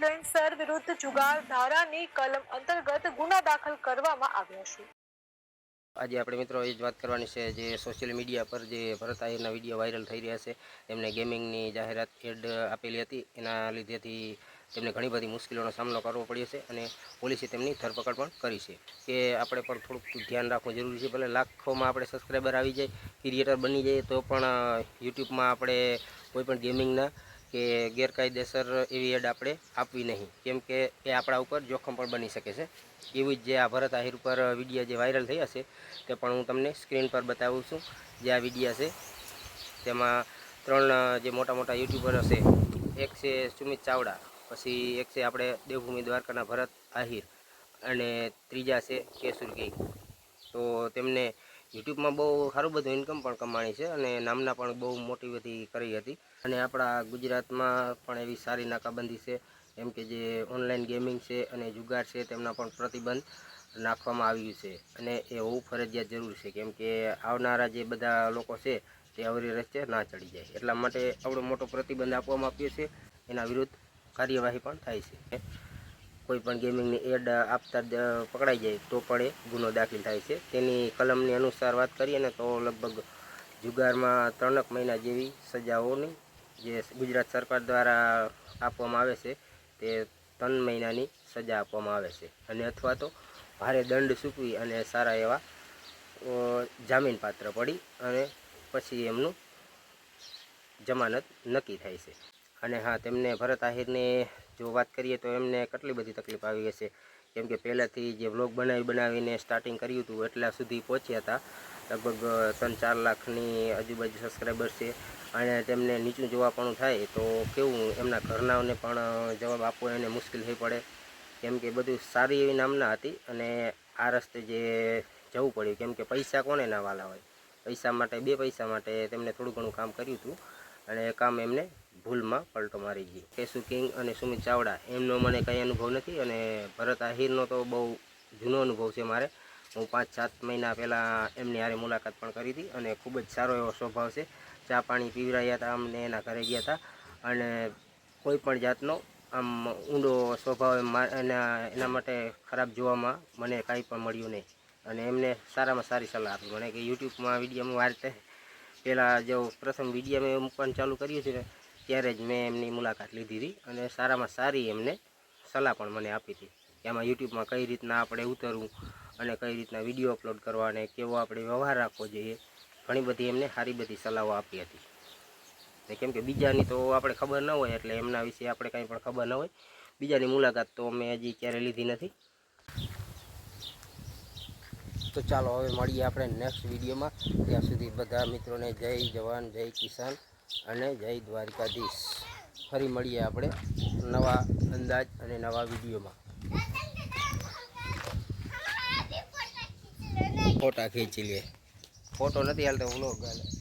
Influencer વિરુદ્ધ જુગાર ધારાની કલમ અંતર્ગત ગુના દાખલ કરવામાં આવ્યો છે. આજે આપણે મિત્રો એ જ વાત કરવાની છે જે સોશિયલ મીડિયા પર જે ભરત આહિરના વીડિયો વાયરલ થઈ રહ્યા છે, એમને ગેમિંગની જાહેરાત એડ આપેલી હતી. એના લીધેથી તેમને ઘણી બધી મુશ્કેલીઓનો સામનો કરવો પડ્યો છે અને પોલીસે તેમની ધરપકડ પણ કરી છે. કે આપણે પણ થોડુંક ધ્યાન રાખવું જરૂરી છે, ભલે લાખોમાં આપણે સબસ્ક્રાઈબર આવી જાય, ક્રિએટર બની જાય, તો પણ યુટ્યુબમાં આપણે કોઈ પણ ગેમિંગના કે ગેરકાયદેસર એવી એડ આપણે આપવી નહીં. કેમ કે એ આપણા ઉપર જોખમ પણ બની શકે છે. એવી જ જે આ ભરત આહિર ઉપર વિડીયા જે વાયરલ થયા છે, તે પણ હું તમને સ્ક્રીન પર બતાવું છું. જે આ વિડીયા છે, તેમાં ત્રણ જે મોટા મોટા યુટ્યુબર હશે, એક છે સુમિત ચાવડા, પછી એક છે આપણે દેવભૂમિ દ્વારકાના ભરત આહિર, અને ત્રીજા છે કેસુર ગઈ તો તેમને યુટ્યુબમાં બહુ સારું બધું ઇન્કમ પણ કમાણી છે અને નામના પણ બહુ મોટી બધી કરી હતી. અને આપણા ગુજરાતમાં પણ એવી સારી નાકાબંધી છે, એમ કે જે ઓનલાઈન ગેમિંગ છે અને જુગાર છે તેમના પણ પ્રતિબંધ નાખવામાં આવ્યું છે. અને એ હોવું ફરજિયાત જરૂર છે, કેમ કે આવનારા જે બધા લોકો છે તે અવરી રસ્તે ના ચડી જાય. એટલા માટે આવડો મોટો પ્રતિબંધ આપવામાં આવ્યો છે. એના વિરુદ્ધ કાર્યવાહી પણ થાય છે. કોઈ પણ ગેમિંગની એડ આપતા પકડાઈ જાય, તો પણ એ ગુનો દાખલ થાય છે. તેની કલમની અનુસાર વાત કરીએ ને, તો લગભગ જુગારમાં ત્રણક મહિના જેવી સજાઓની જે ગુજરાત સરકાર દ્વારા આપવામાં આવે છે, તે ત્રણ મહિનાની સજા આપવામાં આવે છે. અને અથવા તો ભારે દંડ ચૂકવી અને સારા એવા જામીનપાત્ર પડી અને પછી એમનું જમાનત નક્કી થાય છે. અને હા, તેમને ભરત આહિરને જો વાત કરીએ તો એમને કેટલી બધી તકલીફ આવી હશે? કેમ કે પહેલાંથી જે વ્લોગ બનાવી બનાવીને સ્ટાર્ટિંગ કર્યું હતું, એટલા સુધી પહોંચ્યા હતા. લગભગ ત્રણ ચાર લાખની આજુબાજુ સબસ્ક્રાઈબર છે. અને તેમને નીચું જોવા પણ થાય તો કેવું એમના ઘરનાઓને પણ જવાબ આપવો એને મુશ્કેલ થઈ પડે. કેમ કે બધું સારી એવી નામના હતી અને આ રસ્તે જે જવું પડ્યું, કેમ કે પૈસા કોને ના વાલા હોય? પૈસા માટે, બે પૈસા માટે તેમને થોડું ઘણું કામ કર્યું હતું. અને કામ એમને ભૂલમાં પલટો મારી ગઈ. કેશુ કિંગ અને સુમિત ચાવડા, એમનો મને કંઈ અનુભવ નથી અને ભરત આહિરનો તો બહુ જૂનો અનુભવ છે મારે. હું પાંચ સાત મહિના પહેલાં એમની હારે મુલાકાત પણ કરી હતી અને ખૂબ જ સારો એવો સ્વભાવ છે. ચા પાણી પીવરાયા હતા અમને, એના ઘરે ગયા હતા અને કોઈ પણ જાતનો આમ ઊંડો સ્વભાવ એના એના માટે ખરાબ જોવામાં મને કાંઈ પણ મળ્યું નહીં. અને એમને સારામાં સારી સલાહ આપી. મને કે યુટ્યુબમાં વિડીયોમાં આ રીતે પહેલાં જો પ્રથમ વીડિયો મેં પણ ચાલુ કર્યું છે ને ત્યારે જ મેં એમની મુલાકાત લીધી હતી અને સારામાં સારી એમને સલાહ પણ મને આપી હતી કે આમાં યુટ્યુબમાં કઈ રીતના આપણે ઉતરવું અને કઈ રીતના વીડિયો અપલોડ કરવા અને કેવો આપણે વ્યવહાર રાખવો જોઈએ, ઘણી બધી એમને સારી બધી સલાહો આપી હતી. ને કેમ કે બીજાની તો આપણે ખબર ન હોય એટલે એમના વિશે આપણે કાંઈ પણ ખબર ન હોય. બીજાની મુલાકાત તો મેં હજી ક્યારે લીધી નથી. તો ચાલો હવે મળીએ આપણે નેક્સ્ટ વિડીયોમાં ત્યાં સુધી બધા મિત્રોને જય જવાન, જય કિસાન. અને જય દ્વારિકાધીશ. ફરી મળીએ આપણે નવા અંદાજ અને નવા વિડીયોમાં. ફોટા ખેંચી લે. ફોટો નથી હાલતો વ્લોગ હાલે.